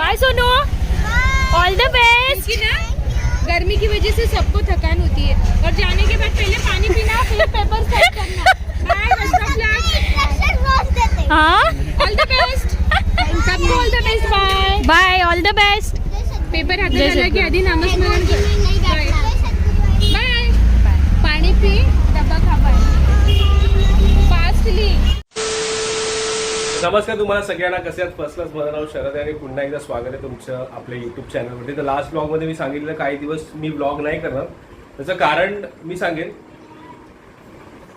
Bye Sonu. All the best ना गर्मी की वजह से सबको थकान होती है। और जाने के बाद पहले पानी पीना फिर पेपर सेट करना। बाय हाँ? ऑल द बेस्ट सबको all the best bye bye all the best paper जय आला की सद्गुरू. आधी नामस्मरण बाय पाणी पी डब्बा खा बाय फास्टली नमस्कार तुम्हाला सगळ्यांना. कसे आहात? फर्स्ट क्लास माझं नाव शरद आहे आणि पुन्हा एकदा स्वागत आहे तुमचं आपल्या युट्यूब चॅनलवरती तर लास्ट ब्लॉगमध्ये मी सांगितलं काही दिवस मी ब्लॉग नाही करणार. त्याचं कारण मी सांगेन.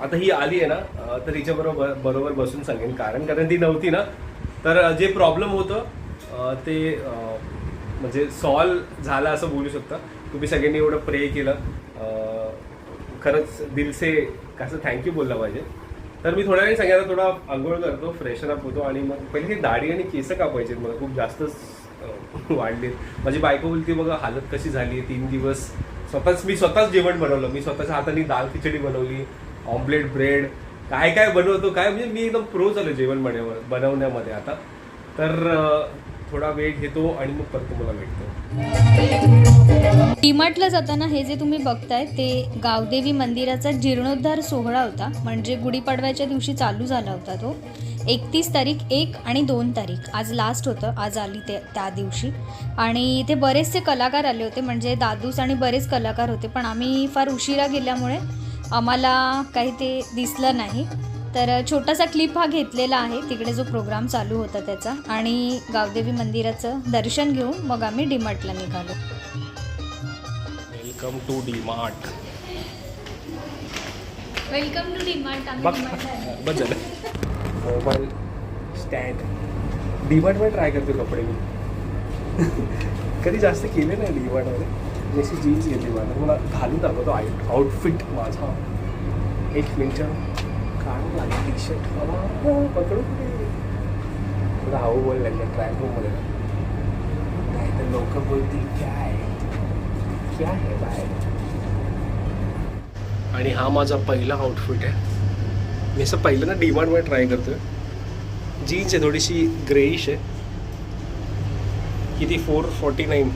आता ही आली आहे ना तर हिच्याबरोबर बरोबर बसून सांगेन. कारण कारण ती नव्हती ना. तर जे प्रॉब्लेम होतं ते म्हणजे सॉल्व झालं असं बोलू शकता. तुम्ही सगळ्यांनी एवढं प्रे केलं. खरंच दिलसे कसं थँक्यू बोललं पाहिजे. तर मी थोड्या वेळी सांगायला थोडा आंघोळ करतो फ्रेशन अप होतो आणि मग पहिले ही दाढी आणि केस कापायचे मला खूप जास्तच वाढले वाढलेत. माझी बायको बोलती बघा हालत कशी झाली आहे तीन दिवस. स्वतःच मी स्वतःच जेवण बनवलं. मी स्वतःच्या हाताने दाल खिचडी बनवली ऑमलेट ब्रेड काय काय बनवतो काय म्हणजे मी एकदम प्रो झालो जेवण बनव बनवण्यामध्ये आता. तर थोडा वेळ घेतो आणि मग परत तुम्हाला भेटतो. डीमार्टला जाताना हे जे तुम्ही बघताय ते गावदेवी मंदिराचा जीर्णोद्धार सोहळा होता. म्हणजे गुढीपाडव्याच्या दिवशी चालू झाला होता तो. एकतीस तारीख एक आणि दोन तारीख. आज लास्ट होतं. आज आली ते त्या दिवशी. आणि इथे बरेचसे कलाकार आले होते. म्हणजे दादूस आणि बरेच कलाकार होते. पण आम्ही फार उशिरा गेल्यामुळे आम्हाला काही ते दिसलं नाही. तर छोटासा क्लिप हा घेतलेला आहे. तिकडे जो प्रोग्राम चालू होता त्याचा. आणि गावदेवी मंदिराचं दर्शन घेऊन मग आम्ही डीमार्टला निघालो. Welcome to DMart welcome to DMart बघ. मोबाईल स्टँड डीमार्टमध्ये ट्राय करतो कपडे मी. कधी जास्त केले नाही डीमार्टमध्ये मी अशी जीन्स घेतली माझा मला घालून दाखवतो आय आउटफिट माझा. एक मिनटं. काढून लागेल टी शर्ट पकडू कुठे तुला हवं बोल लागलं ट्राय रूममध्ये नाही तर लोक बोलतील काय क्या है बाय आणि हा माझा पहिला आउटफिट आहे. मी असं पहिलं ना डिमांडमध्ये ट्राय करतोय. जीन्स आहे थोडीशी ग्रेइश आहे. किती? फोर फॉर्टी नाईन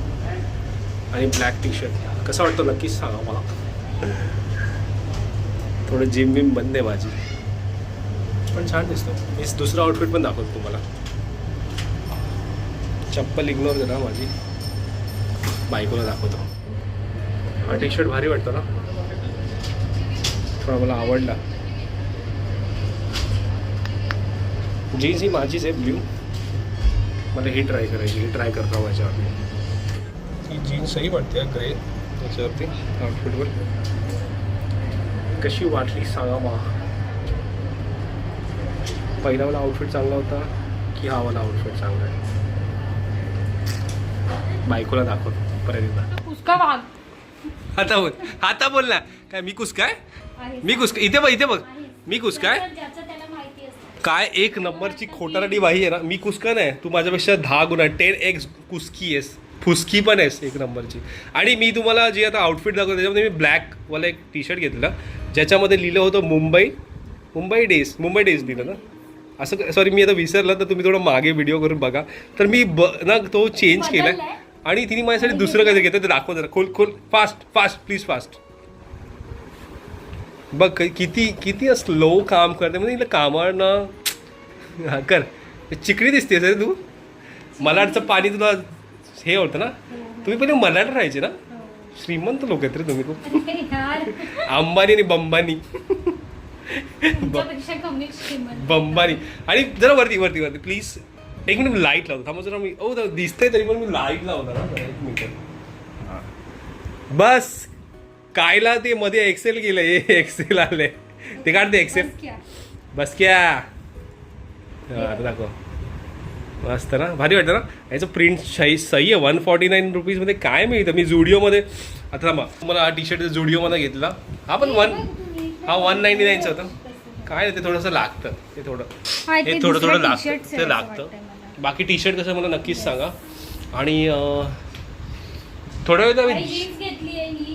आणि ब्लॅक टी शर्ट कसं वाटतं नक्कीच सांगा मला. थोडं जिम बिम बंद आहे माझी. पण छान दिसतो. मी दुसरं आउटफिट पण दाखवतो तुम्हाला. चप्पल इग्नोर करा माझी. बायकोला दाखवतो. हा टी शर्ट भारी वाटतो ना? थोडा मला आवडला. जीन्स ही माझीच आहे ब्ल्यू. मला ही ट्राय करायची ही ट्राय करतो माझ्यावरती. ही जीन्सही वाटते ग्रे त्याच्यावरती आउटफिटवर कशी वाटली सांगा मला. पहिला वाला आउटफिट चांगला होता की हा वाला आउटफिट चांगला आहे? बायकोला दाखवतो परत एकदा. आता बोल. आता बोल ना. काय मी कुस काय मी कुस इथे बघ इथे बघ. मी कुस काय काय एक नंबरची खोटारडी बाई आहे ना. मी कुसका नाही. तू माझ्यापेक्षा दहा गुणा टेन एक्स कुसकी आहेस. फुसकी पण आहेस एक नंबरची. आणि मी तुम्हाला जे आता आउटफिट दाखवतो त्याच्यामध्ये मी ब्लॅकवाला एक टी शर्ट घेतला ज्याच्यामध्ये लिहिलं होतं मुंबई मुंबई डेज मुंबई डेज लिहिलं ना? असं सॉरी मी आता विसरलं तर तुम्ही थोडं मागे व्हिडिओ करून बघा. तर मी ब ना तो चेंज केला आणि तिने माझ्यासाठी दुसरं काहीतरी घेतलं ते दाखव जरा. खोल खोल. फास्ट फास्ट प्लीज फास्ट बघ किती किती स्लो काम करते. म्हणजे हिला कामावर ना हा, कर. चिकणी दिसतेस रे तू. मलाडचं पाणी तुला हे होतं ना. तुम्ही पहिले मलाड राहायचे ना. श्रीमंत लोक आहेत रे तुम्ही खूप. अंबानी आणि बंबानी. बंबानी. आणि जरा वरती वरती वरती. प्लीज एक मिनिट लाइट लावतो. थांबा जरा मी ओ दिसतंय तरी पण मी लाइट लावणार ना एक मिनिट. बस. कायला ते मध्ये एक्सेल गेलं हे एक्सेल आले ते काढ ते एक्सेल बस क्या आता दाखव. मस्त ना. भारी वाटतं ना? याचं प्रिंट सही सही आहे. वन फॉर्टी नाईन रुपीजमध्ये काय मिळतं? मी जुडिओमध्ये आता थांबा. मला हा टी शर्ट जुडिओमध्ये घेतला. हा पण वन हा वन नाईन्टी नाईनचा होता. काय नाही, ते थोडंसं लागतं. ते थोडं. हे थोडं थोडं लागतं. ते लागतं. बाकी टी शर्ट कसं मला नक्कीच सांगा. आणि थोड्या वेळ आहे ही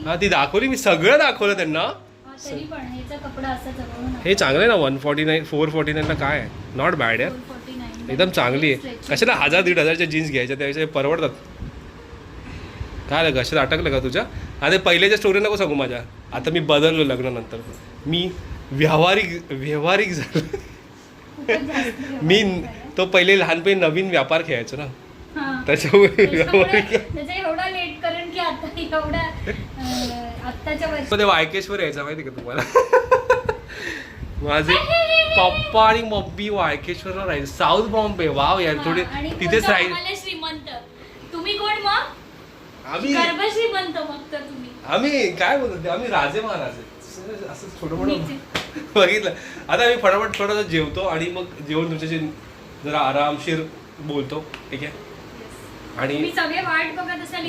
हा ती दाखवली मी सगळं दाखवलं त्यांना. हा, हे चांगलं आहे ना one forty nine four forty नाईनला काय आहे? नॉट बॅड आहे. 449 एकदम चांगली आहे. कशाला हजार दीड हजारच्या जीन्स घ्यायच्या त्यापेक्षा हे परवडतात? काय लागलं कशाला अटकलं का तुझ्या? आता पहिल्याच्या स्टोरी नको सांगू माझ्या. आता मी बदललो लग्नानंतर. मी व्यावहारिक व्यावहारिक झालो. मी तो पहिले लहानपणी नवीन व्यापार खेळायचो ना. त्याच्यामुळे व्यावहारिकमध्ये वायकेश्वर यायचा माहिती का तुम्हाला? माझे पप्पा आणि मम्मी वाळकेश्वरला राहायचे साऊथ बॉम्बे वाव यार थोडी तिथेच राहील श्रीमंत. तुम्ही कोण मग? आम्ही गर्भ श्रीमंत मग तर तुम्ही. आम्ही काय बोलतो आम्ही राजे महाराज. असं- छोटं मोठं बघितलं. आता आम्ही फटाफट थोडंसं जेवतो आणि मग जेवण तुमच्याशी जरा आरामशीर बोलतो. ठीक आहे? आणि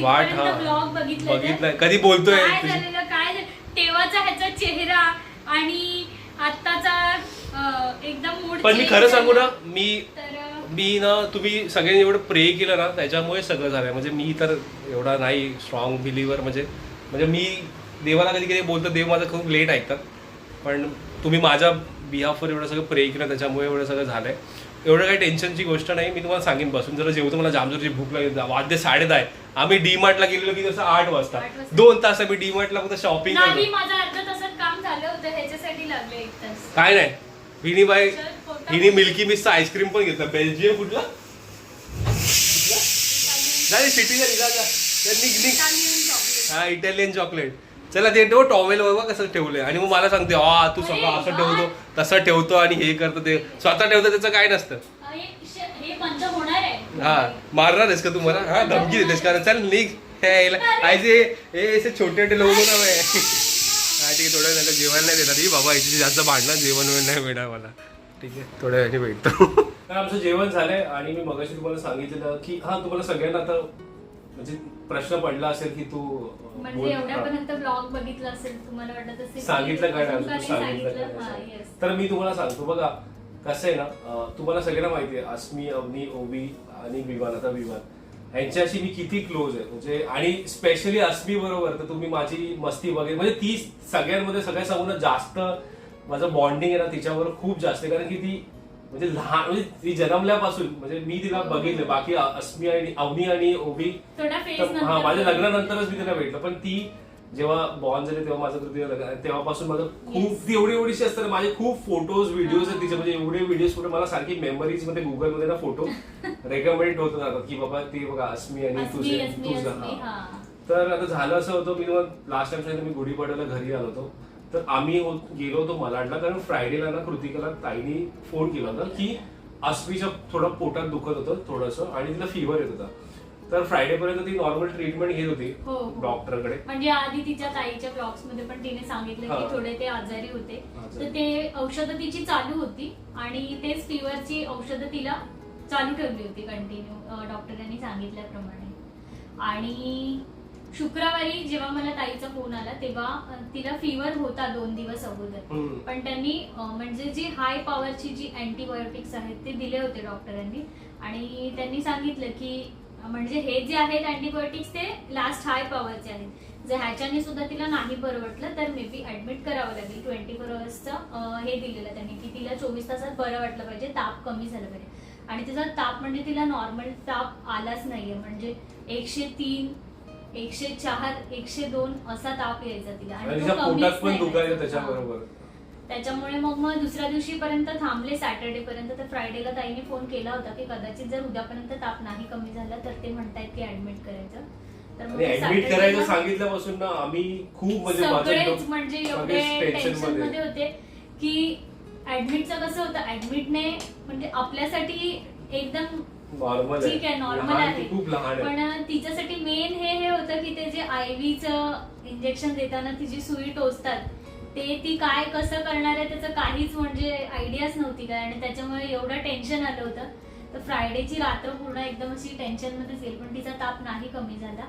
वाट हा. बघितलंय. कधी बोलतोय काय झालं? तेव्हाचा ह्याचा चेहरा आणि आत्ताचा एकदम पण मी खरं सांगू ना मी मी ना तुम्ही सगळ्यांनी एवढं प्रे केलं ना त्याच्यामुळे सगळं झालंय. म्हणजे मी तर एवढा नाही स्ट्रॉंग बिलीवर म्हणजे म्हणजे मी देवाला कधी कधी बोलतो देव माझं खूप लेट ऐकतात. पण तुम्ही माझ्या बिहाफवर एवढं सगळं प्रे केलं त्याच्यामुळे एवढं सगळं झालंय. एवढं काही टेन्शनची गोष्ट नाही मी तुम्हाला सांगेन बसून. जरा जेवतो मला जामजोरची भूक लागली. वाद्य साडे दहा आहे. आम्ही डी मार्टला गेलेलो की जसं आठ वाजता. दोन तास आम्ही डी मार्टला फक्त शॉपिंग झालं काय नाही. चल, पोटात- हिने मिल्की मिसचा आईस्क्रीम पण घेतला. बेल्जियम कुठला? नाही निघा जा. निघ निघ. हा इटालियन चॉकलेट चला ते ठेव टॉवेल बघा कसं ठेवलंय. आणि मग मला सांगते हा तू सगळं असं. ठेवतो तसं ठेवतो आणि हे करतो ते स्वतः ठेवतो त्याचं काय नसतं. हे हे हा मारणार आहेस का तू मला? हा धमकी देतेस का चल निघ. हे आयचे हे असे छोटे छोटे लोक ना. हा ठीक आहे थोड्या वेळानं जेवण नाही देणार. ही बाबा याची जास्त भांडणार जेवण वेळ नाही मिळणार मला. ठीक आहे थोड्या वेळाने भेटतो. तर आमचं जेवण झालंय आणि मी मगाशी तुम्हाला सांगितलेलं की हा तुम्हाला सगळ्यांना आता म्हणजे प्रश्न पडला असेल की तू म्हणजे बोल-. एवढ्यापर्यंत ब्लॉग बघितला असेल तुम्हाला वाटत असेल की सांगितलं काय सांगितलं सांगितलं? तर मी तुम्हाला सांगतो बघा कसं आहे ना तुम्हाला सगळ्यांना माहिती आहे अस्मी अवनी ओबी आणि विवान. आता विवान. यांच्याशी मी किती क्लोज आहे? म्हणजे आणि स्पेशली अस्मी बरोबर तर तुम्ही माझी मस्ती वगैरे म्हणजे ती सगळ्यांमध्ये सगळ्या सांगून जास्त माझं बॉन्डिंग आहे ना तिच्यावर खूप जास्त आहे. कारण की ती म्हणजे लहान म्हणजे ती जन्मल्यापासून म्हणजे मी तिला बघितलं. बाकी अस्मी आणि अवनी आणि ओबी थोडा तर हा माझ्या लग्नानंतरच मी तिला भेटलं. पण ती जेव्हा बॉर्न झाली तेव्हा माझं तृतीय लग्न. तेव्हापासून माझं खूप ती एवढी एवढीशी असतात माझे खूप फोटोज व्हिडिओज आहेत तिचे म्हणजे एवढे व्हिडिओज फोटो मला सारखी मेमरीजमध्ये गुगलमध्ये ना फोटो रेकमेंड होत राहतात. की बाबा ती बघा अस्मी आणि अस्मी तुझे अस्मी तुझं अस्मी हा. हा. तर आता झालं असं होतं मी लास्ट टाइम सांगितलं मी गुढीपाडव्याला घरी आलो होतो. तर आम्ही गेलो होतो मलाडला कारण फ्रायडेला ना कृतिकाला ताईनी फोन केला होता की अस्मीच्या थोडं पोटात दुखत होतं थोडंसं आणि तिला फिवर येत होता तर फ्रायडे पर्यंत ती नॉर्मल ट्रीटमेंट घेत होती हो, हो. डॉक्टरकडे म्हणजे आधी तिच्या ताईच्या ब्लॉग्समध्ये पण तिने सांगितलं हा. की थोडे ते आजारी होते. तर ते औषधं तिची चालू होती आणि तेच फिवरची औषधं तिला चालू ठेवली होती कंटिन्यू डॉक्टरांनी सांगितल्याप्रमाणे आणि शुक्रवारी जेव्हा मला ताईचा फोन आला तेव्हा तिला फिवर होता दोन दिवस अगोदर. हम्म. पण त्यांनी अ, म्हणजे जी हाय पॉवरची जी अँटीबायोटिक्स आहेत ते दिले होते डॉक्टरांनी आणि त्यांनी सांगितलं की अ, म्हणजे हे जे आहेत अँटीबायोटिक्स ते लास्ट हाय पॉवरचे आहेत. जर ह्याच्याने सुद्धा तिला नाही बरं वाटलं तर मे बी ऍडमिट करावं लागेल. ट्वेंटी फोर अवर्सचं हे दिलेलं त्यांनी की तिला चोवीस तासात बरं वाटलं पाहिजे ताप कमी झालं पाहिजे. आणि तिचा ताप म्हणजे तिला नॉर्मल ताप आलाच नाहीये. म्हणजे एकशे तीन एकशे चार एकशे दोन असा ताप यायचा तिला. आणि तो तिच्या कमीच पोटात पण नाही. दुखायचं व्हायचा. त्याच्याबरोबर. त्याच्यामुळे मग मग दुसऱ्या दिवशी पर्यंत थांबले सॅटर्डे पर्यंत तर फ्रायडेला ताईने फोन केला होता की कदाचित जर उद्यापर्यंत ताप नाही कमी झाला तर ते म्हणतायत की ऍडमिट करायचं. तर मग आणि ते ऍडमिट Saturday करायचं ला सांगितल्यापासून ना आम्ही खूप म्हणजे माझं सगळेच म्हणजे एवढे सगळेच tension टेन्शनमध्ये. मध्ये होते की ऍडमिटचं कसं होतं? ऍडमिटने म्हणजे आपल्यासाठी एकदम नॉर्मल ठीक आहे नॉर्मल आहे ती खूप लहान आहे. पण तिच्यासाठी मेन हे हे होतं की ते जे आयव्हीचं इंजेक्शन देताना तिची सुई टोचतात ते ती काय कसं करणार आहे त्याचं काहीच म्हणजे आयडियाच नव्हती काय. आणि त्याच्यामुळे एवढं टेन्शन आलं होतं. तर फ्रायडेची रात्र पूर्ण एकदम अशी टेन्शन मध्येच गेली पण तिचा ताप नाही कमी झाला.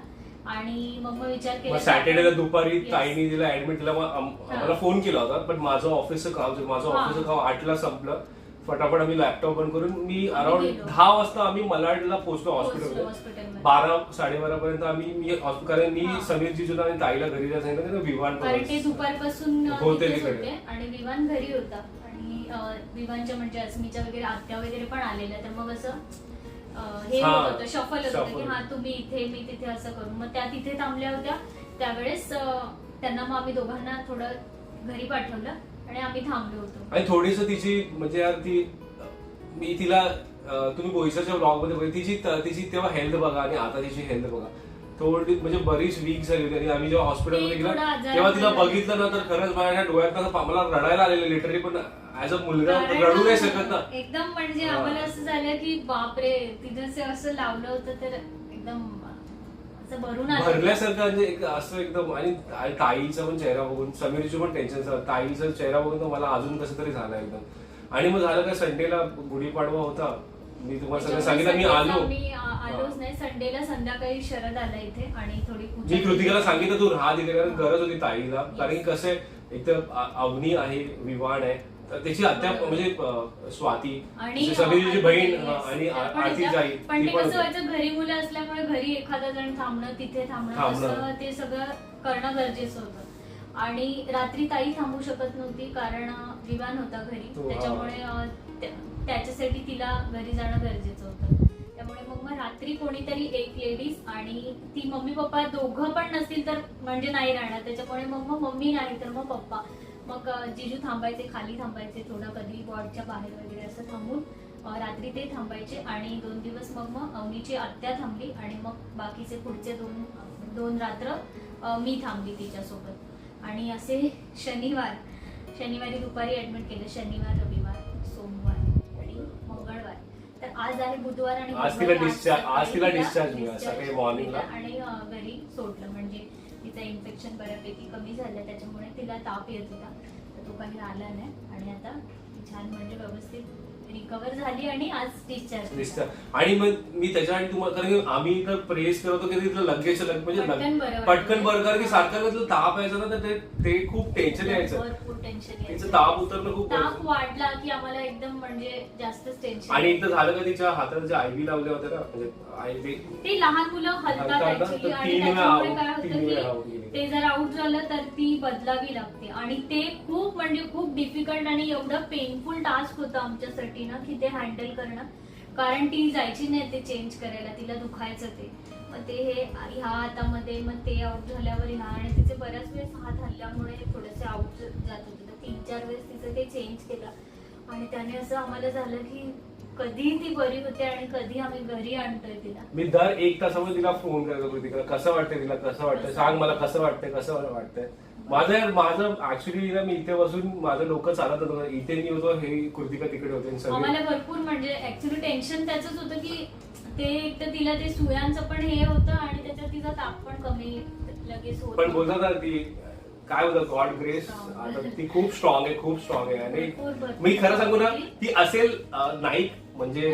आणि मग मग विचार केला सॅटर्डेला दुपारी. ताईने तिला ऍडमिट केलं. आम्हाला फोन केला होता पण माझं ऑफिसचं काम माझं. ऑफिसचं काम आठला संपलं. फटाफट आम्ही लॅपटॉप बंद करून मी अराउंड. दहा वाजता आम्ही मलाडला पोहोचलो हॉस्पिटलमध्ये. बारा साडेबारा पर्यंत आम्ही मी कारण मी हा. समीर जिजूला आणि ताईला घरी जायला सांगितलं दुपारपासून होते तिकडे. आणि विमान घरी होता आणि विवांच्या म्हणजे अस्मीच्या वगैरे आत्या वगैरे पण आलेल्या तर मग असं हे होत शफल होत की. हा तुम्ही इथे मी तिथे असं करू मग त्या तिथे थांबल्या होत्या त्यावेळेस त्यांना मग आम्ही दोघांना थोडं घरी पाठवलं आणि आम्ही थांबलो होतो आणि थोडीस तिची म्हणजे यार ती मी तिला अं, तुम्ही बोईसरच्या ब्लॉगमध्ये बघितली तिची तिची तेव्हा हेल्थ बघा आणि आता तिची हेल्थ बघा थोडी म्हणजे बरीच वीक झाली होती आणि आम्ही जेव्हा हॉस्पिटलमध्ये ती गेलो थोडं आजारी तेव्हा तिला. बघितलं ना तर खरंच माझ्या डोळ्यात ना मला रडायला आलेलं लिटरली पण ऍज अ मुलगा कारण रडू नाही शकत ना एकदम म्हणजे हा. आम्हाला असं झालं की बापरे तिथं असं- असं लावलं होतं तर एकदम असं भरून आलं. भरल्यासारखं म्हणजे एक असं एकदम आणि ताईचा पण चेहरा बघून समीरची पण टेन्शन झालं. ताईचा चेहरा बघून तर मला अजून कसं तरी झालं एकदम. आणि मग झालं काय संडेला गुढीपाडवा होता. मी तुम्हाला सगळं सांगितलं मी आलो. मी आलोच नाही. संडेला संध्याकाळी शरद आला इथे आणि थोडी पूजा मी कृतिकाला केली. सांगितलं तू राहा तिथे कारण गरज होती ताईला. कारण की कसं आहे एक तर अवनी आहे विवाण आहे. तर त्याची बरोबर. म्हणजे स्वाती आणि आरती बहीण. आणि होत्या. आई पण ती कसं. व्हायचं घरी मुलं असल्यामुळे घरी एखादा जण थांबणं तिथे थांबणं ते सगळं करणं गरजेचं होतं आणि रात्री ताई थांबू शकत नव्हती कारण अं, विवान होता घरी हा. त्याच्यामुळे त्याच्यासाठी तिला घरी जाणं गरजेचं होतं त्यामुळे मग मग रात्री कोणीतरी एक लेडीज आणि ती मम्मी पप्पा दोघं पण नसतील तर म्हणजे नाही राहणार त्याच्यामुळे मग मग मम्मी नाही तर मग पप्पा मग जिजू थांबायचे खाली थांबायचे थोडं कधी वॉर्डच्या बाहेर वगैरे असं थांबून रात्री ते थांबायचे आणि दोन दिवस मग मग अवनीची आत्या थांबली आणि मग बाकीचे पुढचे दोन दोन रात्र मी थांबली तिच्यासोबत. आणि असे शनिवार शनिवारी दुपारी ऍडमिट केलं शनिवार रविवार सोमवार आणि मंगळवार. तर आज आहे बुधवार आणि आज तिला discharge- आज तिला discharge मिळाला, सकाळी morning ला. दिला आणि अं, घरी सोडलं म्हणजे तिचं इन्फेक्शन बऱ्यापैकी कमी झालं त्याच्यामुळे तिला ताप येत होता. तर तो काही आला नाही. आणि आता छान म्हणजे व्यवस्थित रिकवर झाली आणि आज डिस्चार्ज. आणि मग मी त्याच्यासाठी तुम्हाला कारण की आम्ही तर प्रेस करत की तिथलं लगेच लग- म्हणजे पटकन बरं कारण की सारखं ताप यायचा ना तर ते खूप टेन्शन यायचं. टेन्शन तिचं ताप उतरणं खूप ताप वाढला की आम्हाला एकदम म्हणजे जास्तच टेन्शन आणि एकदा झालं का तिच्या हातात जे आयबी लावल्या होत्या ना म्हणजे आई ते लहान मुलं हलतात हलतात ना, ऍक्च्युली तर आणि तीन वेळा त्याच्यामुळे out- काय तीन होतं वेळा out की गेली. ते जर आउट झालं तर ती बदलावी लागते. आणि ते खूप म्हणजे खूप डिफिकल्ट आणि एवढं पेनफुल टास्क होतं आमच्यासाठी ना की ते हँडल करणं. कारण ती जायची नाही ते चेंज करायला तिला दुखायचं ते. मग ते हे ह्या हातामध्ये मग ते आउट झाल्यावर ह्या आणि तिचे बऱ्याच वेळेस हात हल्ल्यामुळे थोडेसे ते चेंज केलं. आणि त्याने असं आम्हाला झालं की कधी ती बरी होते आणि कधी आम्ही घरी आणतोय तिला. मी दर एक तासामध्ये तिला फोन करायचो कृतिकाला कसं वाटतंय तिला? कसं वाटतंय? सांग मला कसं वाटतंय? कसं वाटतंय? माझं माझं ऍक्च्युली ना मी इथे बसून माझं डोकं चालत होतं इथे मी होतो हे कृतिका तिकडे होते सगळे. आम्हाला भरपूर म्हणजे ऍक्च्युली टेन्शन त्याच होतं की ते एक तर तिला ते सुयांचं पण हे होतं आणि त्याच्यात तिचा ताप पण कमी लगेच होत पण बोलतात ना ती काय बोलतात गॉड ग्रेस. आता ती खूप स्ट्रॉंग आहे खूप स्ट्रॉंग आहे आणि. मी खरं सांगू ना ती असेल नाईक म्हणजे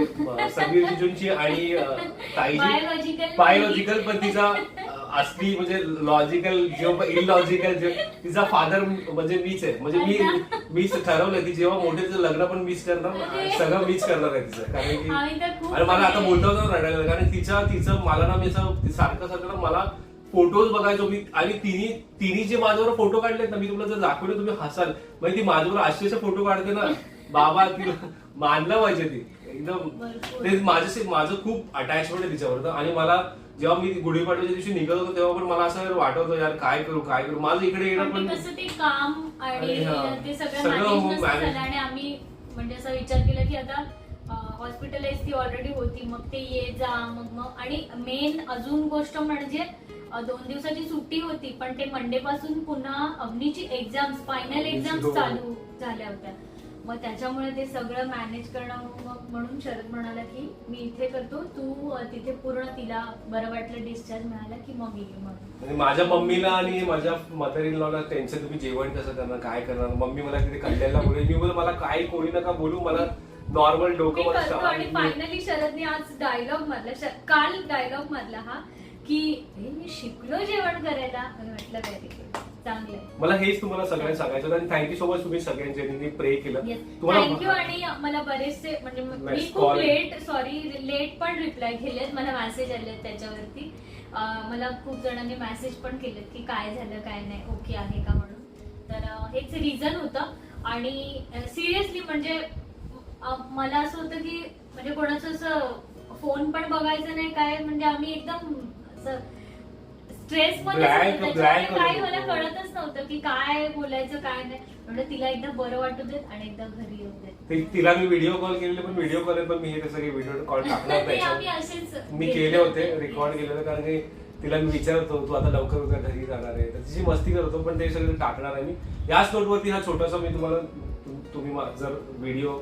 समीर जिजूंची आणि ताईची. बायोलॉजिकल पण तिचा असली म्हणजे लॉजिकल जेव्हा इलॉजिकल जे तिचा फादर म्हणजे मीच आहे म्हणजे मी मीच ठरवलं की जेव्हा मोठे तिचं लग्न पण मीच करणार. सगळं मीच करणार आहे तिचं कारण की आणि मला आता बोलता होता रडायला. कारण तिचा तिचं मला ना मी सारखं सारखं मला फोटोज बघायचो. मी आणि तिने तिने जे माझ्यावर फोटो काढलेत ना मी तुम्हाला जर दाखवले तुम्ही हसाल. म्हणजे ती माझ्यावर असे फोटो काढते ना. बाबा तिला मानलं पाहिजे ती. एकदम. ते माझ्याशी माझं खूप अटॅचमेंट आहे तिच्यावर आणि मला जेव्हा मी गुढीपाडव्याच्या दिवशी निघत होतो तेव्हा पण मला असं वाटत होतं यार काय करू काय करू. माझं इकडे येणं पण ते ते काम आणि. ते सगळं आणि आम्ही म्हणजे असा विचार केला की आता हॉस्पिटलाइज ती ऑलरेडी होती. मग ते ये जा मग मग आणि मेन अजून गोष्ट म्हणजे दोन दिवसाची सुट्टी होती पण ते मंडे पासून पुन्हा अग्नीची एक्झाम्स फायनल हो. चालू झाल्या होत्या. मग त्याच्यामुळे ते सगळं मॅनेज करणं मग म्हणून शरद म्हणाला की मी इथे करतो तू तिथे पूर्ण तिला बरं वाटलं डिस्चार्ज मिळाला की मग ये म्हणून म्हणजे माझ्या मम्मीला आणि माझ्या मदर इन लॉला टेन्शन तुम्ही जेवण कसं करणार काय करणार? मम्मी मला तिथे कल्याणला बोलली. मी बोल मला काही कोणी नका बोलू मला नॉर्मल डोकं आणि फायनली शरदने आज डायलॉग मधला काल डायलॉग मधला हा की "हे मी शिकलो जेवण करायला. मी म्हटलं व्हेरी गुड मला हेच तुम्हाला सगळ्यांना सांगायचं होतं आणि थँक्यू सो मच तुम्ही सगळ्यांनी प्रे केलं. थँक्यू आणि मला बरेचसे म्हणजे म- खूप call. लेट सॉरी लेट पण रिप्लाय केलेत. मला मेसेज आले त्याच्यावरती. अं, मला खूप जणांनी मेसेज पण केलेत की काय झालं काय नाही ओके आहे का म्हणून. तर अं, हेच रिझन होतं. आणि सिरियसली म्हणजे अ, मला असं होतं की म्हणजे कोणाचं असं फोन पण बघायचं नाही काय म्हणजे आम्ही एकदम स्ट्रेस काही होतो. मला कळतच नव्हतं की काय बोलायचं काय नाही. म्हणजे तिला एकदा बरं वाटू देत आणि एकदा घरी येऊ देत. ते- तिला मी व्हिडिओ कॉल केलेले पण व्हिडिओ कॉल पण मी हे सगळे व्हिडिओ कॉल टाकणार ते आम्ही नाही असेच मी केले होते रेकॉर्ड केले होते कारण की तिला मी विचारत होतो तू आता लवकर उद्या घरी जाणार आहे? तर तिची मस्ती करत होतो पण ते सगळं टाकणार आहे मी. याच नोटवरती हा छोटासा मी तुम्हाला तुम- तुम्ही मा- जर व्हिडिओ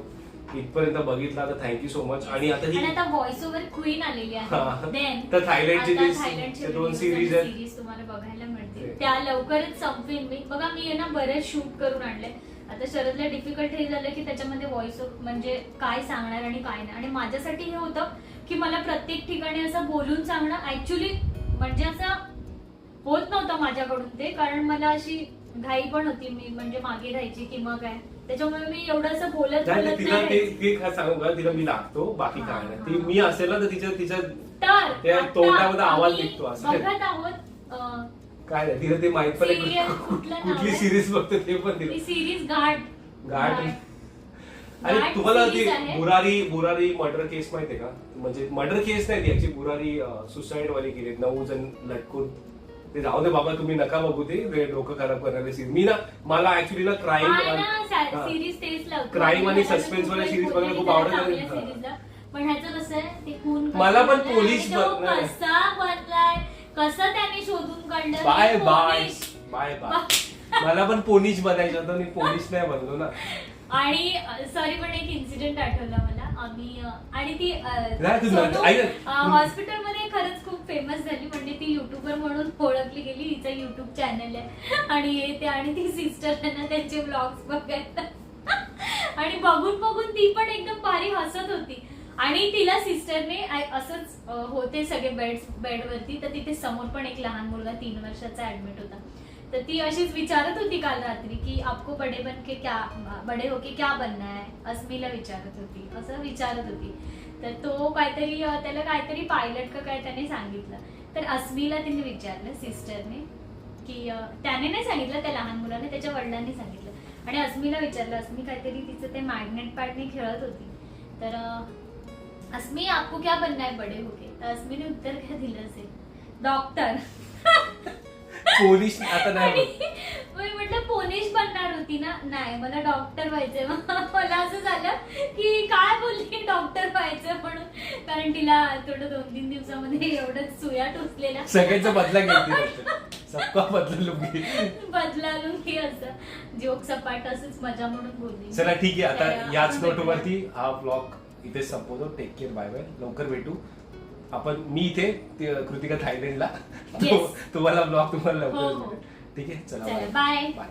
इथपर्यंत बघितला तर थँक्यू सो मच आणि आता ही आणि आता व्हॉइस ओव्हर क्वीन आलेली. आहे. तर थायलंडचे आता जे थायलंडचे ते दोन आणि आहेत. तुम्हाला बघायला मिळतील. ते. त्या लवकरच संपवीन मी. बघा मी आहे ना बरेच शूट करून आणले आता शरदला डिफिकल्ट हे झालं की त्याच्यामध्ये व्हॉइस म्हणजे काय सांगणार आणि काय नाही. आणि माझ्यासाठी हे होतं की मला प्रत्येक ठिकाणी असं बोलून सांगणं ऍक्च्युली म्हणजे असं होत नव्हतं माझ्याकडून ते. कारण मला अशी घाई पण होती. मी म्हणजे मागे राहायची किंवा काय? त्याच्यामुळे मी एवढं असं बोलत नाही बोलत ते- तिला नाही. ते काय सांगू का? तिला मी लागतो बाकी काय नाही. ती मी असेल ना तर तिच्या तिच्या तर त्या आता तोंडामध्ये आवाज आम्ही निघतो असं. बघत आहोत अं, काय नाही तिला ते माहीत पण Serial आहे कुठलं नाव कुठली आहे? सिरीज बघतो ते पण तिला. सिरीज घाट घाट. घाट आणि तुम्हाला ती series आहे. बुरारी बुरारी मर्डर केस माहितीये का? म्हणजे मर्डर केस नाही ती याची बुरारी सुसाईड वाली केली नऊ जण लटकून. ते जाऊ दे बाबा तुम्ही नका बघू ते. ते डोकं खराब करणारे सीरीज मी ना मला ऍक्च्युली ना क्राईम सिरीज Crime आणि suspense वाल्या खूप series बघायला खूप आवडतं. पण ह्याचं कसं आहे ते खून कसं मला पण पोलीस. कसा बनलाय कसं त्याने शोधून काढलं? Bye bye. बाय बाय मला पण पोलीस बनायचं होतं मी पोलीस नाही बनलो ना. आणि सॉरी पण एक इन्सिडेंट आठवला मला. आम्ही आणि ती नाही, तू नंतर- ऐक ना. हॉस्पिटलमध्ये खरंच खूप फेमस झाली. म्हणजे ती युट्यूबर म्हणून ओळखली गेली. हिचं युट्यूब चॅनल आहे. आणि हे ते आणि ती सिस्टर ना त्यांचे ब्लॉग्स बघायला. आणि बघून बघून ती पण एकदम भारी हसत होती. आणि तिला सिस्टरने असंच अ, होते सगळे बेड बेडवरती तर तिथे समोर पण एक लहान मुलगा तीन वर्षाचा ऍडमिट होता. तर ती अशीच विचारत होती काल रात्री की आपको बडे बन के क्या बडे होके क्या बनना आहे अस्मीला विचारत होती असं विचारत होती. तर तो काहीतरी त्याला काहीतरी पायलट का काय त्याने सांगितलं. तर अस्मीला तिने विचारलं सिस्टरने की त्याने नाही सांगितलं त्या लहान मुलाने त्याच्या वडिलांनी सांगितलं. आणि अस्मीला विचारलं अस्मी काहीतरी तिचं ते मॅग्नेट पॅडने खेळत होती. तर अस्मी आपको क्या बनना है बडे होके? तर अस्मीने उत्तर काय दिलं असेल? डॉक्टर पोलीस आता नाही आणि. मी म्हटलं पोलीस बनणार होती ना? नाही मला डॉक्टर व्हायचंय. मला असं झालं की काय बोलली डॉक्टर व्हायचं म्हणून? कारण तिला थोडं दोन तीन दिवसामध्ये एवढं सुया टोचलेल्या. सगळ्यांचा बदला घेतली सबका बदला लुंगी बदला की असं. जोक सपाट असंच मजा म्हणून बोलली चला ठीक आहे. आता याच नोटवरती हा ब्लॉग इथे संपवतो. टेक केअर बाय बाय लवकर भेटू. आपण मी इथे ते कृतिका थायलंडला Yes. तुम्हाला ब्लॉग तुम्हाला हो, लवकर हो. भेटेल. ठीक आहे चला चला, बाय. बाय